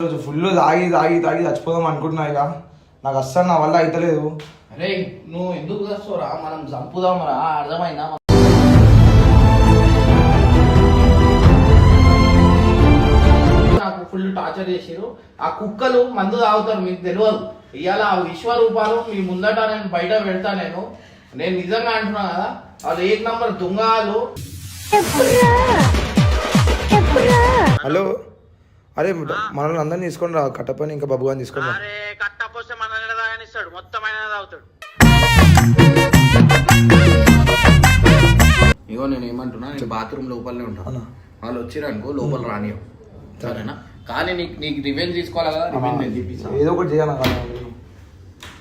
రోజు ఫుల్ తాగి తాగి తాగి చచ్చిపోదాం అనుకుంటున్నా ఇక. నాకు అస్సలు నా వల్ల అయితలేదు. అరే నువ్వు ఎందుకు వస్తావురా మనం చంపుదాం రా అర్థమైందా? నాకు ఫుల్ టార్చర్ చేసిరు ఆ కుక్కలు మందు తాగుతారు మీకు తెలియదు. ఇవాళ ఆ విశ్వరూపాలు మీ ముందట నేను బయట పెడతా నేను. నేను నిజంగా అంటున్నా కదా వాళ్ళు ఏక్ నంబర్ దొంగలు. హలో? అరే మనల్ని అందరిని తీసుకొని రా కట్టపని ఇంకా బాబు గారిని తీసుకొని రా. అరే కట్టపోస్తే మన తాగనిస్తాడు? మొత్తం ఆయన తాగుతాడు. ఇగో నేను ఏమంటున్నా నేను బాత్రూమ్ లోపలనే ఉంటాను? వాళ్ళు వచ్చిరనుకో లోపల రానియం సరేనా? కానీ నీకు నీకు రివెంజ్ తీసుకోవాలి కదా రివెంజ్ నేను తీపిస్తాను ఏదో ఒకటి చేయాలి కదా.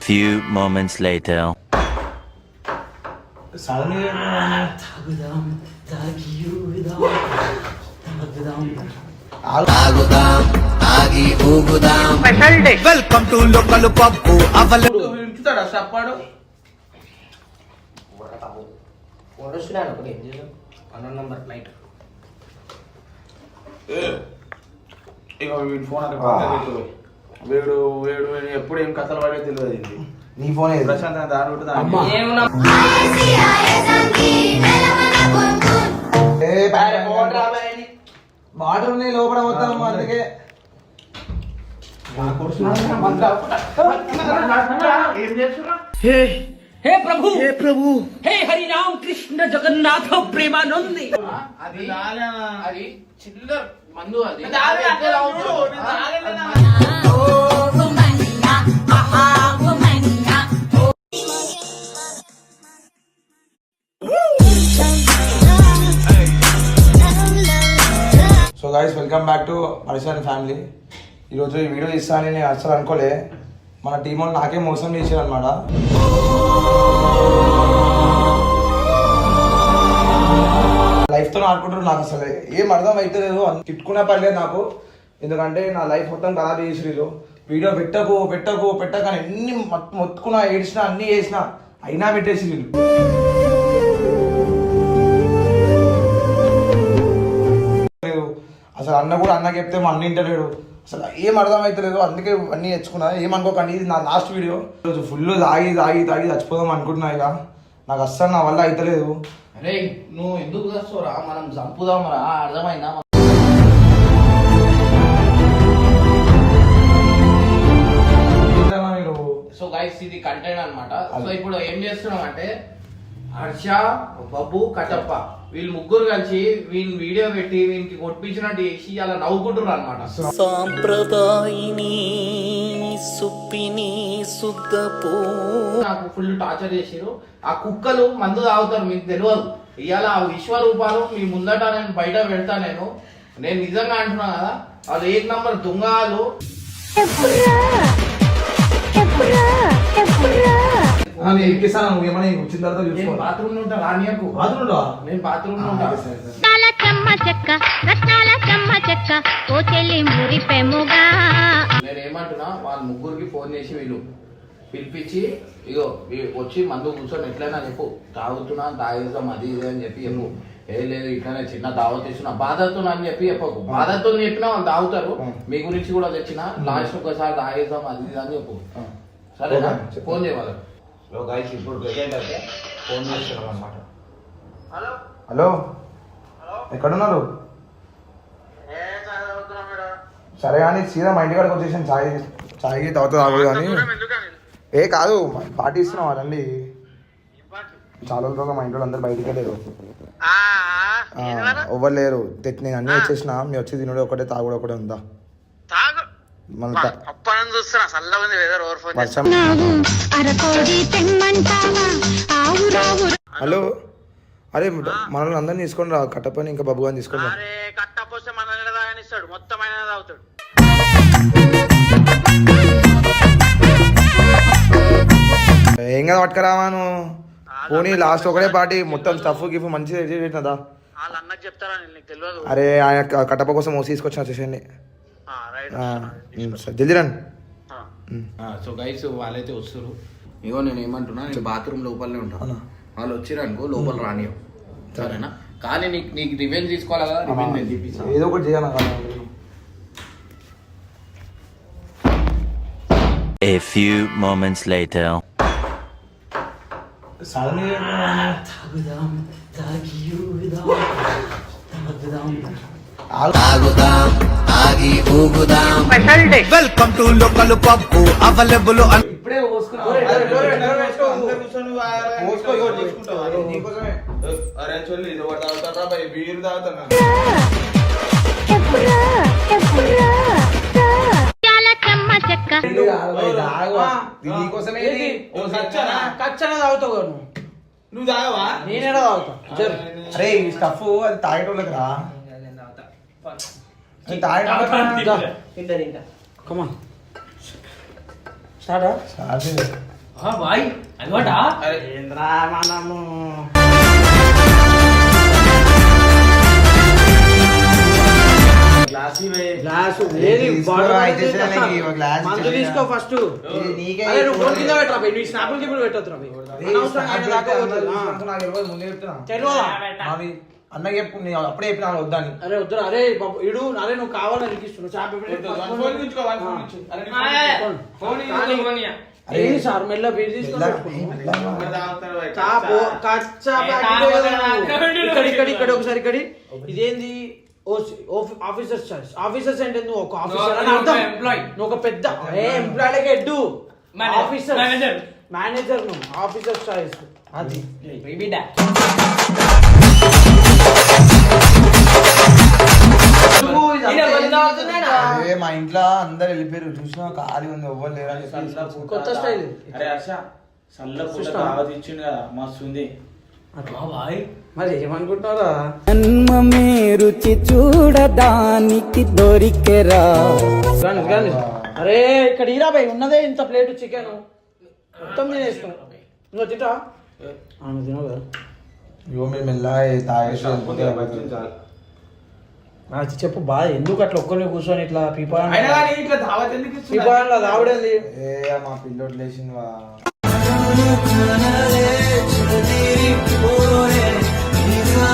Few moments later. సడన్ గా ఆగు. ఉంచుతాడా చెప్పాడు వస్తున్నాడు ఒకటి ఏం పన్నెండు నంబర్ నైట్ ఇక వీడి ఫోన్ అక్కడ. వీడు వీడు వీడు ఎప్పుడు ఏం కథలు పడే తెలియదు ఇది నీ ఫోన్ ఏది? ప్రశాంత్ దాని ఉంటుంది అమ్మా. ఏ, వాటర్ ఉన్నాయి లోపల పోతాం అందుకే. హే హే ప్రభు! హే ప్రభు! హే హరిరామ్ కృష్ణ జగన్నాథ ప్రేమానంది! అది చిల్లర్ మందు అది. So guys welcome back to పరిశాన్ ఫ్యామిలీ ఈరోజు ఈ వీడియో ఇస్తానని నేను అసలు అనుకోలే. మన టీం వాళ్ళు నాకే మోసం చేశారు అనమాట లైఫ్తో ఆడుకుంటారు నాకు అసలు. ఏం అర్థం అవుతలేదు తిట్టుకునే పర్లేదు నాకు. ఎందుకంటే నా లైఫ్ మొత్తం ఖరాబ్ చేసిరు వీడియో పెట్టకు పెట్టకు పెట్టకని ఎన్ని మొత్- మొత్తుకున్నా ఏడిచినా అన్ని చేసినా అయినా పెట్టేసి వీళ్ళు అసలు అన్న కూడా అన్న చెప్తే మా అన్న వింటలేడు. అసలు ఏం అర్థం అవుతలేదు అందుకే అన్నీ తెచ్చుకున్నా ఏమనుకోకండి ఇది నా లాస్ట్ వీడియో రోజు ఫుల్ తాగి తాగి తాగి చచ్చిపోదాం అనుకుంటున్నా ఇక. నాకు అస్సలు నా వల్ల అయితలేదు. అరే నువ్వు ఎందుకు వస్తావురా మనం చంపుదాం రా. అర్థమైందా? సో గైస్ ఇది కంటెంట్ అన్నమాట. సో ఇప్పుడు ఏం చేస్తున్నాం అంటే హర్ష బబ్బు కటప్ప. వీళ్ళు ముగ్గురు కలిసి వీని వీడియో పెట్టి వీనికి కొట్టించినట్టు చేసి అలా నవ్వుకుంటున్నారు అనమాట సాంప్రదాయిని సుప్పిని సుద్దపో నాకు ఫుల్ టార్చర్ చేసిరు ఆ కుక్కలు మందు తాగుతారు మీకు తెలియదు. ఇవాళ ఆ విశ్వరూపాలు మీ ముందట నేను బయట పెడతా నేను. నేను నిజంగా అంటున్నా కదా వాళ్ళు ఏక్ నంబర్ దొంగలు. నేను ఎక్కిస్తాను నువ్వు ఏమైనా వచ్చిన తర్వాత బాత్రూమ్ ఉంటా రానియకు బాత్రూమ్ ఉంటావా? నేను బాత్రూమ్ ఆ, ఉంటా. రత్నాల చెమ్మ చెక్క రత్నాల చెమ్మ చెక్క ఓ చెల్లి మురిపెముగా నేను ఏమంటున్నా వాళ్ళ ముగ్గురికి ఫోన్ చేసి వీళ్ళు పిలిపించి ఇగో వచ్చి మందు కూర్చొని ఎట్లయినా చెప్పు. తాగుతున్నా తాగేద్దాం అది ఇది అని చెప్పి చెప్పు. ఏ లేదు ఇట్లానే చిన్న దావత్ ఇస్తున్నా బాధతో అని చెప్పి చెప్పకు. బాధతో చెప్పినా వాళ్ళు తాగుతారు. మీ గురించి కూడా తెచ్చిన లాస్ట్ ఒకసారి తాగేద్దాం అది ఇది అని చెప్పు. సరేనా. ఫోన్ చేయాలి సో గైస్ ఇప్పుడు ఫోన్ చేస్తున్నాం అనమాట హలో? హలో? ఎక్కడున్నారు? సరే కానీ సీదా మా ఇంటికాడికి వచ్చేసాను. చాయ్ చాయ్ తర్వాత తాగు కానీ. ఏ కాదు పార్టీ ఇస్తున్నాం ఇంపార్టెంట్. చాలా రోజులుగా మా ఇంట్లో అందరు బయటికి లేరు? ఎవ్వరు లేరు. నేను అన్ని వచ్చేసిన. మీ వచ్చి తినుడు ఒకటే తాగుడు ఒకటే ఉందా? అప్పని చూస్తున్నా చల్లగా ఉంది వెదర్ వర్షం. హలో. అరే మనల్ని అందరిని తీసుకొని రా. కట్టపని ఇంకా బాబు గారిని తీసుకొని తాగనిస్తాడు మొత్తం ఆయన తాగుతాడు. ఏం కదా పట్టుకురావా నువ్వు పోనీ లాస్ట్ ఒకటే పార్టీ మొత్తం స్టఫ్ గిఫ్ మంచిగా రెడీ పెట్టినదా వాళ్ళ అన్నకు చెప్తారా నేను నీకు తెలియదు. అరే ఆయన కట్టప కోసం మోసి తీసుకొచ్చిన వచ్చేసండి ఆ, రైట్ జల్దీ రండి. ఆ. సో గైస్ వాళ్ళైతే వస్తారు ఇగో నేను ఏమంటున్నా నేను బాత్రూమ్ లోపలనే ఉంటాను? వాళ్ళు వచ్చిరనుకో లోపల రానియం సరేనా? కానీ నీకు నీకు రివెంజ్ తీసుకోవాలి కదా? రివెంజ్ నేను తీపిస్తాను ఏదో ఒకటి చేయాలి A few moments later. తాగుదాం తాగియుదాం తాగుదాం వెల్కమ్ టు లోకల్ పప్పు అవైలబుల్ ఇప్పుడే తాగు. తాగుతావు కదా నువ్వు నువ్వు తాగవా నేనేడా తాగుతా అరే ఈ స్టఫ్ అది తాగేటోళ్ళకి రా బాయ్. అలవాటా? ఏంద్రా మనము? మందు. తీసుకో ఫస్ట్. అరే నువ్వు ఫోన్ కింద పెట్టరా బై, నువ్వు స్నాపుల్ కిప్పుడు పెట్టొద్దు రా బై. అరే, అనవసరంగా స్నాప్ ఆయన దాకా పోతుంది. తెలియదు, అన్న చెప్పు నేను అప్పుడే చెప్పినా వద్దని. అరే వద్దురా అరే బాబు ఇడు అరే నువ్వు కావాలని చాప వద్దు, ఇచ్చు. అరే. అరే, ఏంటి సార్ మెల్ల బీర్. ఇక్కడ ఇక్కడ ఇక్కడ ఒకసారి ఇక్కడ. ఇదేంది? ఆఫీసర్స్ చాయిస్ ఆఫీసర్స్ అంటే నువ్వు ఒక ఆఫీసర్? అని అర్థం. నువ్వు ఒక పెద్ద a employee head officer manager నువ్వు. ఆఫీసర్ చాయిస్ అది. అరే, మా ఇంట్లో అందరు వెళ్ళిపోయారు. చూసినా ఖాళీ ఉంది ఎవ్వరు చెప్పి కొత్త స్టైల్. అరే హర్ష సల్ల పూట? దావత్ ఇచ్చిండు కదా మస్తు ఉంది మరి ఏమనుకుంటున్నారా జన్మమే రుచి చూడడానికి దొరికెరా. అరే ఇక్కడ ఇరా బై ఉన్నదే ఇంత ప్లేట్ చికెన్. మొత్తం తినేసుకో నువ్వు తింటా తినవు కదా. ఇగో మేము మెల్లగా తాగేసి అది చెప్పు బాగా ఎందుకు అట్లా ఒక్కరిని కూర్చొని ఇట్లా పీపా అయినా కానీ ఇట్లా దావత్ ఎందుకు ఇస్తున్నారు? పీపాలో దావడేంది? ఏ మా పిల్లోడు లేచింది వా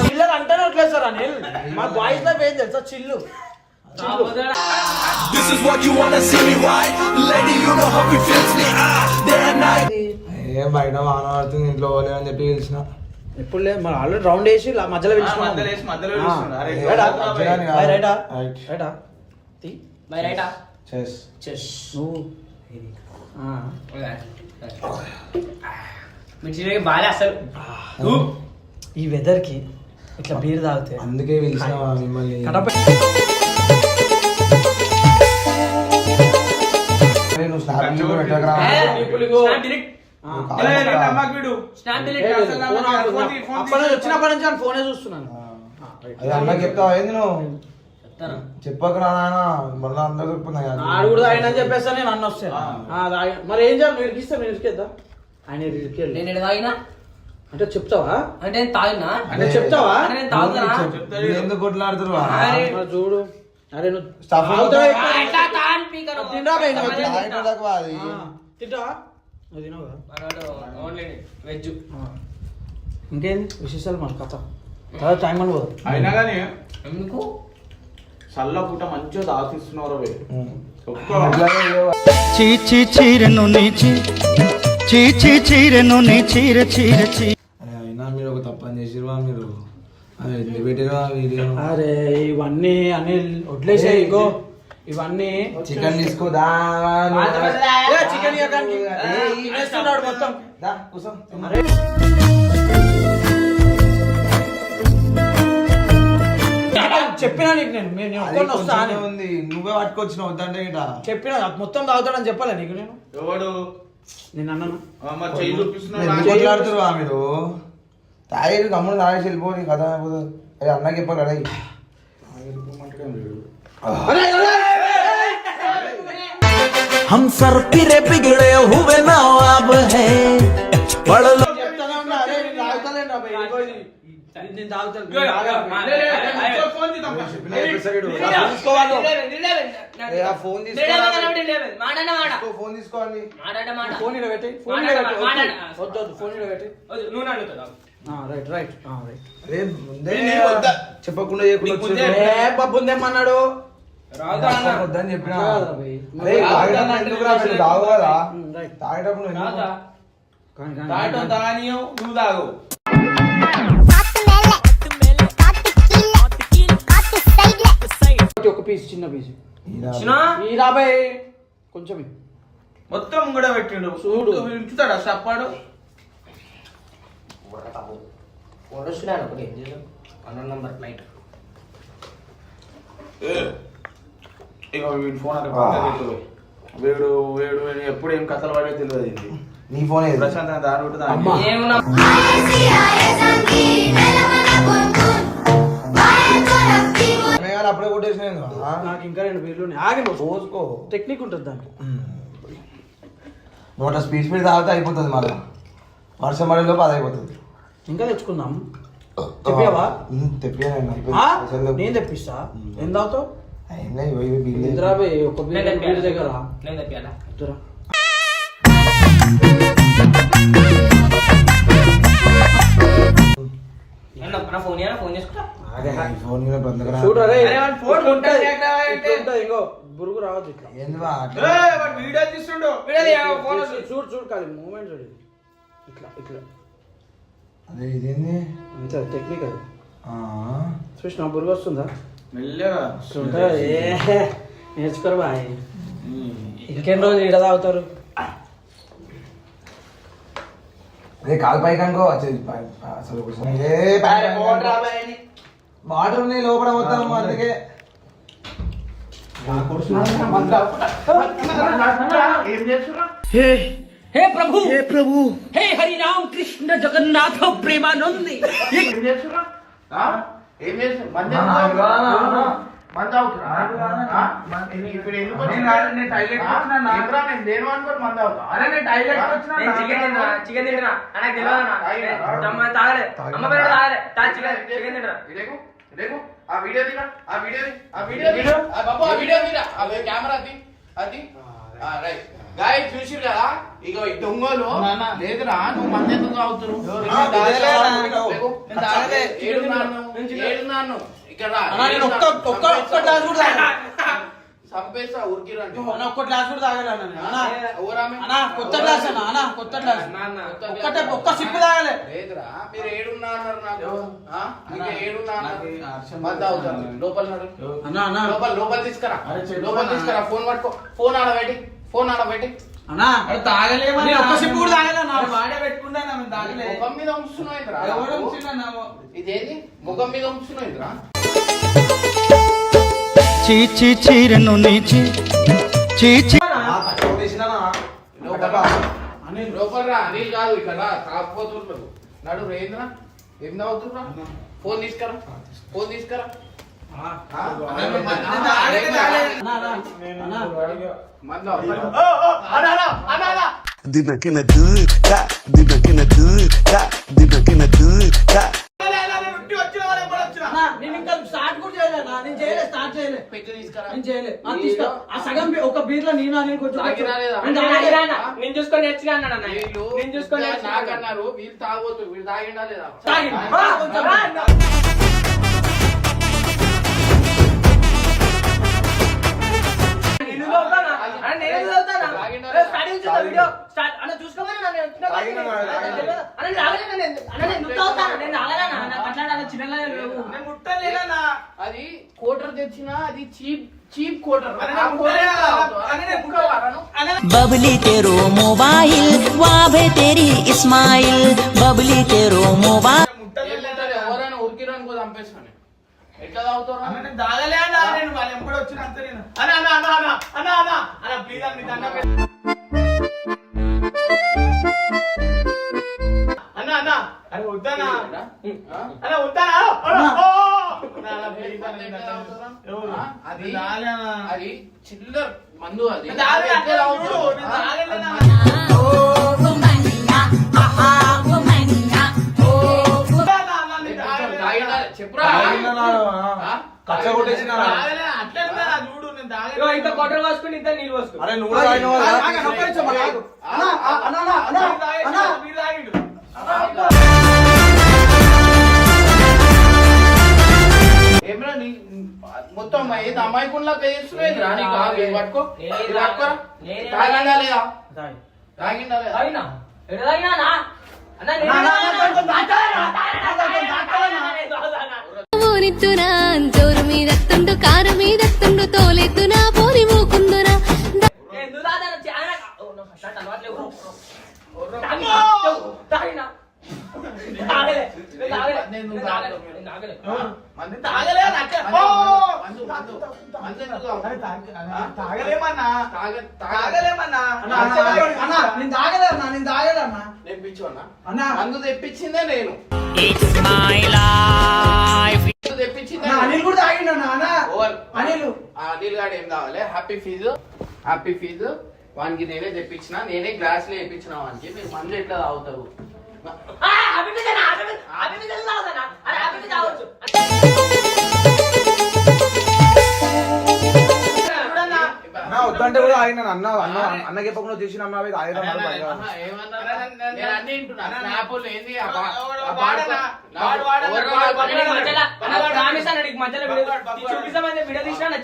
పిల్లలు అంటానే వట్లేదు సార్ అనిల్. మా బాయ్స్ ఏం తెలుసా? చిల్లు. This is what you wanna see me right Lady you know how it feels. Me ah day and night. ఏ బయట వాన పడుతుంది ఇంట్లో పోలే అని చెప్పి పిలిచిన. ఎప్పుడు లేదు. మరి ఆల్రెడీ రౌండ్ వేసి మధ్యలో. బాగా అసలు. ఈ వెదర్కి ఇట్లా బీర్ తాగితే. అందుకే పిలిచిన మిమ్మల్ని. నువ్వు స్నాప్ పెట్టకురా. వచ్చినప్పటి నుంచి అని ఫోనే చూస్తున్నాను ఆ. అది అన్నకి చెప్తావా ఏంది నువ్వు చెప్పకరా నాయన మళ్ళీ అందరూ దొరుకుతున్నాయి ఆడు కూడా ఆయన చెప్పేస్తా నేను అన్న మరి ఏం చేయాలి నువ్వు ఇరికిస్తా నేను ఇరికేద్దా ఆయన నేను తాగినా అంటే చెప్తావా అంటే నేను తాగినా అంటే చెప్తావా అంటే నేను తాగుతానా చెప్తాడు మీరు ఎందుకు. మరి చూడు అరే నువ్వు తింటావా కదా? వెజ్. ఇంకేంది విశేషాలు మన కథ? తర్వాత టైం అని పోదు. అయినా కానీ ఎందుకు? చల్ల పూట మంచిగా ఏవో. చీచి చీరెను నీచి. చీచి చీరెను నీ చీర చీర చీ. అరే, అయినా మీరు ఒక తప్పని చేసిరువా మీరు? అరే ఇవన్నీ అనిల్ వడ్లేసే ఇగో. ఇవన్నీ చికెన్ తీసుకోదా ఏ, చికెన్ మొత్తం. చెప్పినా నీకు నేను నేను ఒక్కడిని వస్తా అని. ఉంది నువ్వే పట్టుకొచ్చిన వద్దంటే ఇట. చెప్పినా నాకు మొత్తం తాగుతాడని చెప్పాలా నీకు నేను? ఎవడు? నేను అన్నాను. ఆ, మరి చెయ్యి చూపిస్తున్నాడు ఎందుకు నాకు. కొట్లాడుతురువా మీరు? తాగేది గమ్మున తాగేసి వెళ్ళిపోయి అరే అన్నకి చెప్పాలి అరే, हम सर पिरे बिगड़े हुए ना अब है बड़ लो- చెప్తానే ఉన్నా అరే నేను తాగుతాలేను రా భయ్, ఇదిగో ఇది. ఇది నేను తాగుతాను ఇదిగో, ఇదిగో, తాగాలి. లే, లే, లే, లే, ఫోన్ తీద్దాం. తీసుకోవాలి ఏ, ఆ ఫోన్ మాట్లాడ మాట ఫోన్ తీసుకోవాలి మాట్లాడ మాట ఫోన్ ఈడ పెట్టి ఫోన్ మాట్లాడ, ఈడ పెట్టి మాట్లాడ. వద్దు, వద్దు వద్దు, ఫోన్ ఈడ పెట్టి నువ్వు అడుగుతావు ఆ, రైట్ రైట్ ఆ, రైట్ అరే ముందే నేను వద్దా? చెప్పకుండా చేయకుండా నీకు ముందే వచ్చారు. ఏ బబ్బు ఉందేమన్నాడు రాదా అన్న? వద్దని చెప్పిన. తాగేటప్పుడు తాగు కదా. తాగేటప్పుడు తాగటం. తాగనీయం నువ్వు తాగు. ఒక పీస్ చిన్న పీస్? ఈ కొంచెం. మొత్తం కూడా పెట్టిండు. చూడు. ఇంచుతాడా చప్పాడు? వస్తున్నాను ఒకటి పన్నెండు నంబర్ నైట్. ఇక వీడి ఫోన్ అక్కడ. వీడు వీడు వీడు ఎప్పుడు ఏం కథలు పడే తెలియదు ఇది. నీ ఫోన్ ఏది? ప్రశాంత్ మేఘాలు అప్పుడే కొట్టేసిన నాకు ఇంకా రెండు ఉన్నాయి. ఆగి పోసుకో. టెక్నిక్ ఉంటుంది దానికి. అట్లా స్పీడ్ స్పీడ్ తాగితే అయిపోతుంది మళ్ళీ. వర్షం పడేలో పది అయిపోతుంది. ఇంకా తెచ్చుకుందాం. తెప్పియావా? తెప్పియాను ఆ? నేను తెప్పిస్తా. ఏం తాగుతావు? ఫోన్? ఫోన్ చేసుకుంటా ఫోన్ ఫోన్ ఉంటుంది, ఇంకో బురుగు రావద్దు ఇట్లా వీడియో తీస్తుండు ఫోన్ చూడు, చూడు కాదు మూమెంట్ చూడు. ఇట్లా ఇట్లా అదే ఇదేంది అంతే టెక్నిక్ అది ఆ, చూసిన బురుగు వస్తుందా మెల్లగా నేర్చుకోరు బాయ్. ఇంకెన్ని రోజులు ఇడ తాగుతారు? అదే కాలు పైకి అనుకో అసలు వాటర్ ఉన్నాయి లోపల పోతాం అందుకే. హే హే ప్రభు! హే ప్రభు! హే హరిరామ్ కృష్ణ జగన్నాథ ప్రేమానంది! ఏం చేస్తున్నా? ఏం మంది ఆ, ఇదిగో అన్న, అన్న. మంది అవుతున్నా ఆ? ఇప్పుడు ఎందుకు నేను వచ్చినా? కాదు, నేను toilet కి ఆ? వచ్చినా నా- ఎప్పుడా నేను లేను అనుకోని మంది అవుతా అరే నేను టైలెట్ వచ్చిన నేను చికెన్ తింటున్నా చికెన్ తింటున్నా. నాకు తెలియదు అన్న. తాగినా? అమ్మ తాగలే. అమ్మ పేరు తాగలే. తా చికెన్ చికెన్ తింటున్నా. ఇదేకు ఇదేకు ఆ వీడియో తీరా? ఆ వీడియో ఆ వీడియో ఆ బాబు ఆ వీడియో? తీరా? ఆ వే- కెమెరా అది? ఆ రైట్. గాయ చూసిరు కదా? ఇక దొంగలు లేదురా నువ్వు మంది ఎందుకు తాగుతున్నారు ఆ, కుదరలే అన్న. లేకు. నేను తాగలే. ఏడున్నాను? ఏడున్నాను? ఇక్కడ రా. అన్నా, నేను ఒక్క ఒక్క ఒక్క గ్లాస్ కూడా తాగను. చంపేస్తా ఉరికిరండి. ఒక్క గ్లాస్ కూడా తాగలే అన్న కొత్త గ్లాస్ అన్న అన్న కొత్త గ్లాస్. ఒక్కటే ఒక్క సిప్పు తాగలే. లేదురా మీరు ఏడున్నా అన్నారు నాకు ఏడున్నా మంది అవుతారు లోపల లోపల లోపల తీసుకురా. లోపల. తీసుకురా. ఫోన్ పట్టుకో. ఫోన్ ఆడబెట్టి. ఫోన్ ఆడబెట్టి. అన్న? తాగలేమని నేను ఒక్క సిప్పు కూడా తాగలే అన్న. వాడే పెట్టుకుంటా మేము తాగలే ముఖం మీద ఉంచుతున్నాయిందిరా ఎవరు ఉంచినా ఇదేంది? ముఖం మీద ఉంచుతున్నాయిందిరా చీచి చీరెను నీచి. చీచి ఆ, పచ్చి కొట్టేసినా నా? లోపల లోపల రా. అనిల్ కాదు ఇక్కడ తాకపోతున్నారు నడు రేంద్ర ఏం తాగుతున్నా ఫోన్ తీసుకురా. ఫోన్ తీసుకురా. నేను ఇంకా స్టార్ట్ కూడా. నేను స్టార్ట్ పెట్టి తీసుకురా నేను తీసుకో ఆ సగం ఒక బీర్లో నేను అని కొంచెం? నేను చూసుకొని నేర్చుగా అన్నాడు అన్న వీళ్ళు నేను చూసుకొని వీళ్ళు తాగిండా లేదా అది కోటర్ తెచ్చిన అది చీప్ చీప్ కోటర్ అరే నేను ముట్టలేనా? అరే నేను बबली तेरो मोबाइल वाह भे तेरी इस्माइल बबली तेरो मोबाइल ఏంటంటే ఎవరైనా ఉరికిరు అనుకో చంపేస్తాను ఎట్లా తాగుతారా అన్న నేను తాగలే అన్న నేను వాళ్ళు ఎప్పుడు వచ్చిన అంత నేను అన్న అన్న ప్లీజ్ అరే వద్దనా వద్దనా? అది. అది చిల్లర మందు అది అన్న, ఆ, అన్న, అన్న, అన్న, మీరు తాగేసి, అన్న. మీరు తాగిండు. ఏమిరా నీ మొత్తం ఏది అమాయకుల్లా చేస్తున్నాయి రా? నీకు ఆ, ఇది పట్టుకో? ఇది పట్టుకోరా నేనే తాగిందా లేదా తాగి. తాగిందా లేదా తాగినా? ఎడ తాగినానా అన్న నేను నా, నా, నా, తాగినా? కొంచెం దాచాలనా? తాగినా, తాగినా, తాగినా, నేను తాగినా. ఊరిత్తునా జోరు మీదెత్తుండు కారు మీదెత్తుండు తోలెత్తునా పోరి మూకుందునా తాగలేమన్నా నేను నేను? అన్న. తెప్పించిందే నేను. It's my life. అనిల్ కూడా తాగిండు ఓవర్. అనిల్. ఆ అనిల్ గాడు ఏం కావాలి హ్యాపీ ఫీజు హ్యాపీ ఫీజు వానికి నేనే తెప్పించిన నేనే గ్లాస్లో వేయించిన వానికి. మీరు మందు ఎట్లా తాగుతారు? వద్దంటే కూడా ఆయన అన్న అన్న అన్న చెప్పకుండా చేసిన ఆహా, అన్న. ఏమన్నా? మధ్యలో వీడియో చూపిస్తామని తీసినా. అన్న,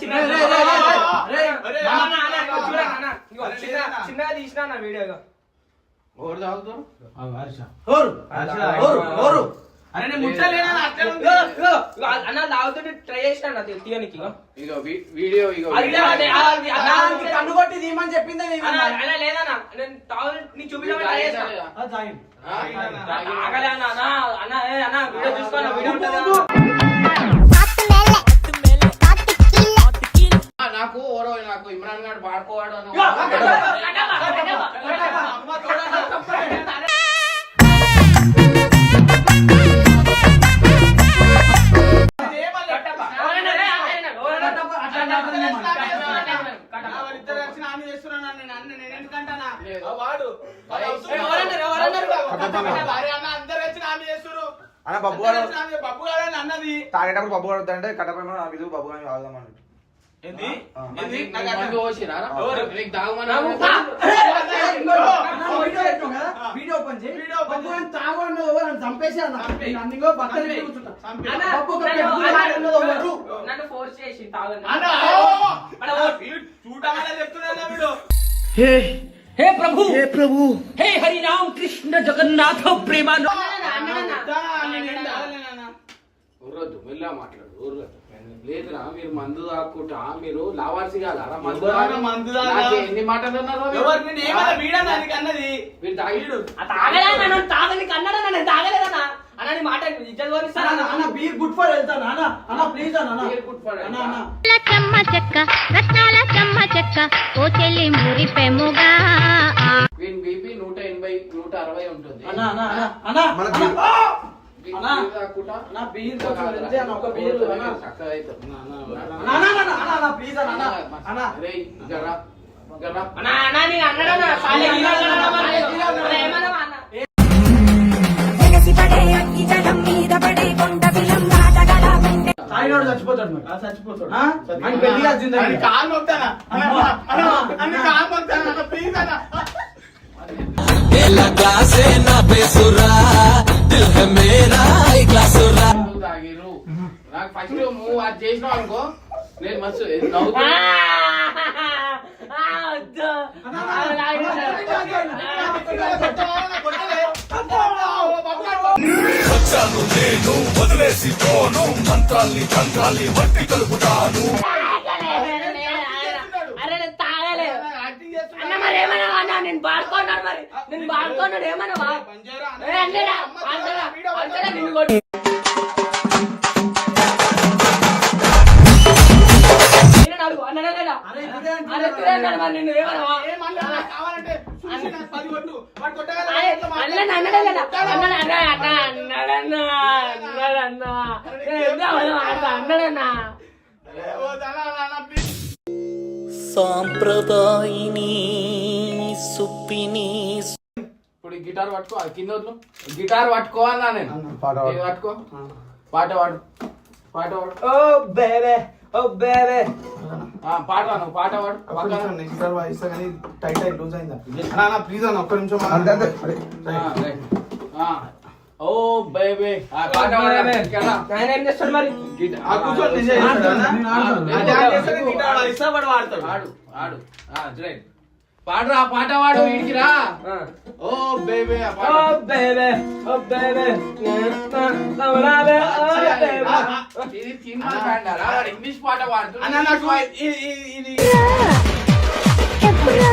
చిన్నగా తీసినా. నా వీడియో తాగుతారు? ఓరు ఓరు ఓరు అరే తాగుతుంటే ట్రై చేసిన తీయనికి ఇగో. వీడియో ఇగో కన్ను కొట్టి తీయమని చెప్పిందే నేను అన్న, లేదన్న నేను తాగు చూపించమని ట్రై అన్న వీడియో చూసుకో వీడియో ఉంటుంది? వాళ్ళిద్దరు కలిసి నా మీద చేస్తున్నాను నేను అన్న నేను ఎందుకంటానా? లేదు. ఆ, వాడు. వాడు ఏ, అవసరం. ఎవరన్నారు, ఎవరన్నారు? కట్టప్ప. అరే అన్న అందరు కలిసి నా మీద చేస్తున్నారు. అన్న బబ్బు అందరు గారు కలిసి నా మీద బబ్బు గారు అని అన్నది. తాగేటప్పుడు బబ్బు గారు వద్దంటే కట్టపై నా మీద బబ్బు గారిని తాగుదాం అన్నట్టు హే హే ప్రభు హే ప్రభు హే హరిరామ్ కృష్ణ జగన్నాథ ప్రేమ మాట్లాడు లేదురా మీరు మందు తాక్కుంటా మీరు లావార్సి కాదారా మందు ఎవరన్నా తాగి- మందు తాగా? నాకు ఎన్ని మాటలు అన్నారు మీరు? ఎవరు? నేను ఏమన్నా వీడన్నా నీకు అన్నది? మీరు తాగిడు. తాగలే నన్ను తాగని కన్నాడన్నా నేను తాగలేదన్నా అన్న? నీ మాట పోనిస్తాను అన్న, అన్న. బీర్ గుడ్ ఫర్ వెళ్తాను అన్న అన్న ప్లీజ్ అన్న అన్న. Beer good for health. అన్న అన్న. చెమ్మ చెక్క రత్నాల చెమ్మ చెక్క ఓ చెల్లి మురిపెముగా వీని బీపీ నూట ఎనభై నూట అరవై ఉంటుంది. అన్న అన్న అన్న అన్న మన అన్న. చచ్చిపోతాడు చచ్చిపోతాడు పెళ్ళి కాదు కాలు మొక్తానా అన్న, తాగిరు నాకు ఫస్ట్ నువ్వు అది చేసినావు అనుకో నేను మస్తు నవ్వుతా ఆ, వద్దు. అన్న, ఆ, అన్న, తాగిన అన్న, అన్న, అన్న, అన్న, అన్న, కొట్టవా, కొట్టలే? అబ్బో, ఓ, బాబు గారు. అరే నేను తాగలే యాక్టింగ్ చేస్తున్నాడు. అన్న మరి. ఏమన్నా అన్న నేను బాడుకున్నాడు మరి నేను బాడుకున్నాడు ఏమన్నా అన్నడన్నా అన్నడన్నా అన్నడన్నా సాంప్రదాయిని సుప్పిని ఇప్పుడు గిటార్ పట్టుకో అది కింద వదులు. గిటార్ పట్టుకో అన్నా నేను పాట పట్టుకో? పాట పాడు. పాట పాడు. ఓ బేబే ఓ ఆ, పాట నువ్వు పాట పాడు. సారి వాయిస్తా కానీ టైట్ టైట్ లూజ్ అయిందా. ప్లీజ్ అన్న ఒక్క నిమిషం ఓ బేబే. ఆ పాట ఆయన ఏం చేస్తాడు మరి? ఆ కూర్చోండి ఇష్టపడి వాడతాడు. ఆడు పాడరా పాట వాడు ఇడికిరా ఓ ఇంగ్లీష్ పాట పాడుతు ఇది. ఎప్పుడా?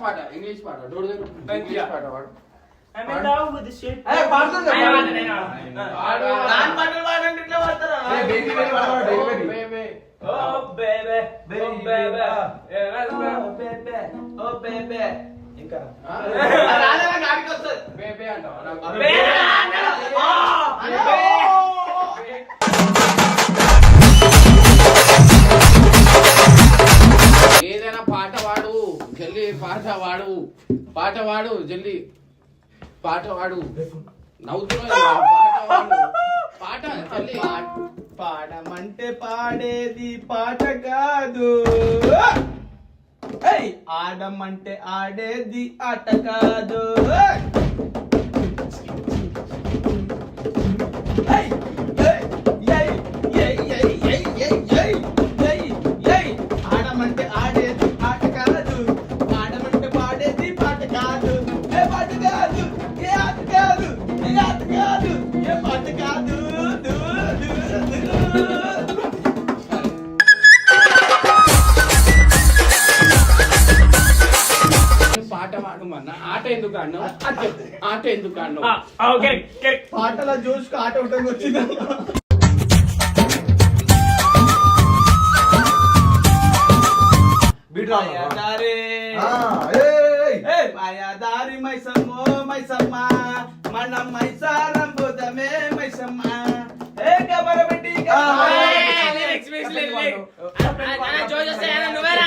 పాట ఇంగ్లీష్ పాట డోర్ ఇంగ్లీష్ పాట పాడు. ఆయన వాడు, పాట వాడు జల్లి పాట వాడు పాడమంటే పాడేది పాట కాదు. ఆడమంటే ఆడేది ఆట కాదు. Hey! ఎందుకు ఆడినావు అది. చెప్పు ఆట ఎందుకు ఆడినావు పాటల జోష్ ఆట ఉంటుంది వచ్చింది. మనం మైసారం పోతామే మైసమ్మ. ఏ గబరబెట్టి నువ్వేరా?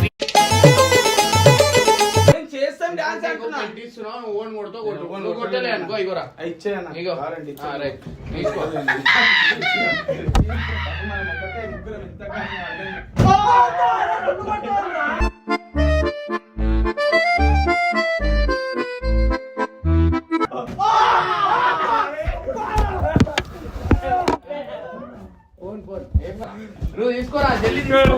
నేను తీసుకున్నావు నువ్వు ఓన్ కొడుతో కొట్టు. నువ్వు కొట్టలే అనుకో ఇగోరా. ఇచ్చేయన్నా నువ్వు తీసుకోరా జల్లి తీసుకో.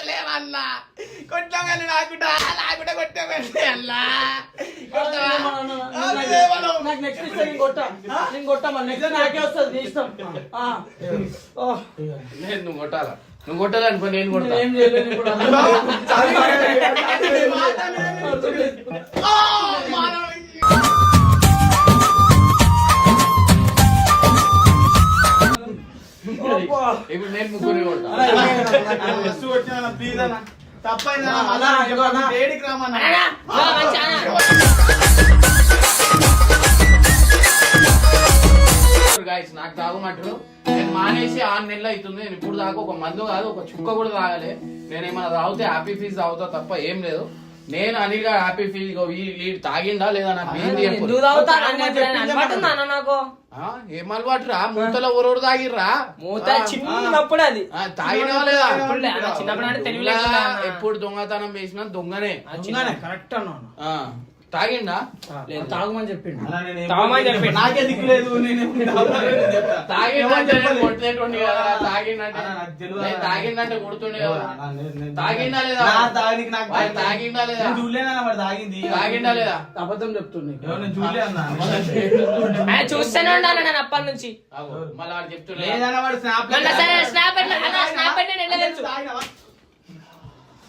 కొట్టలేమన్నా కొట్టామని అన్నా? నాకు నెక్స్ట్ ఇస్తే నేను కొట్టా. నేను కొట్టా మళ్ళీ నెక్స్ట్ నాకే వస్తుంది నీ ఇష్టం. ఆ. ఓ, నేను నువ్వు కొట్టాలా? నువ్వు కొట్టాలి అనుకో నేను కొడతా? నేను ఏం చేయలేను ఇప్పుడు ఇప్పుడు నేను ముగ్గురు ప్లీజ్ అన్న తప్పైందా రామన్నా. గాయస్ నాకు తాగమంటారు నేను మానేసి ఆరు నెలలు అవుతుంది. నేను ఇప్పుడు దాకా ఒక మందు కాదు ఒక చుక్క కూడా తాగలే. నేను ఏమైనా తాగితే హ్యాపీ ఫీజ్ తాగుతా తప్ప ఏం లేదు. నేను అనిల్ గారు హ్యాపీ ఫీజ్ వీడు తాగిందా లేదా నాకు ఏంది చెప్పు. ఏం అలవాటు రా మూతలో ఊరోడు తాగిర్రా? మూత చిన్నప్పుడు అది. ఆ, తాగినావా లేదా? ఇప్పుడు లే, అన్న చిన్నప్పుడు అంటే తెలివి ఇలా లేకుండా అన్న. ఎప్పుడు దొంగతనం చేసినా దొంగనే. కరెక్ట్ అన్నాను ఆ, తాగిండా? తాగమని చెప్పిండు. తాగమని చెప్పిండు. నాకే దిక్కు లేదు తాగిండే కదా తాగిండంటే తాగిందంటే కొడుతుండే కదా. తాగిండా లేదా? తాగిండా లేదా? చూడలేనా మరి తాగింది. తాగిండా లేదా? అబద్ధం చెప్తున్నా చూస్తూనే ఉండాలి నేను అప్పటి నుంచి. మళ్ళీ వాడు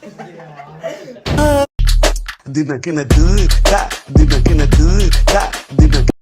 Deep back in the hood, top. Deep back in the hood, top. Deep back.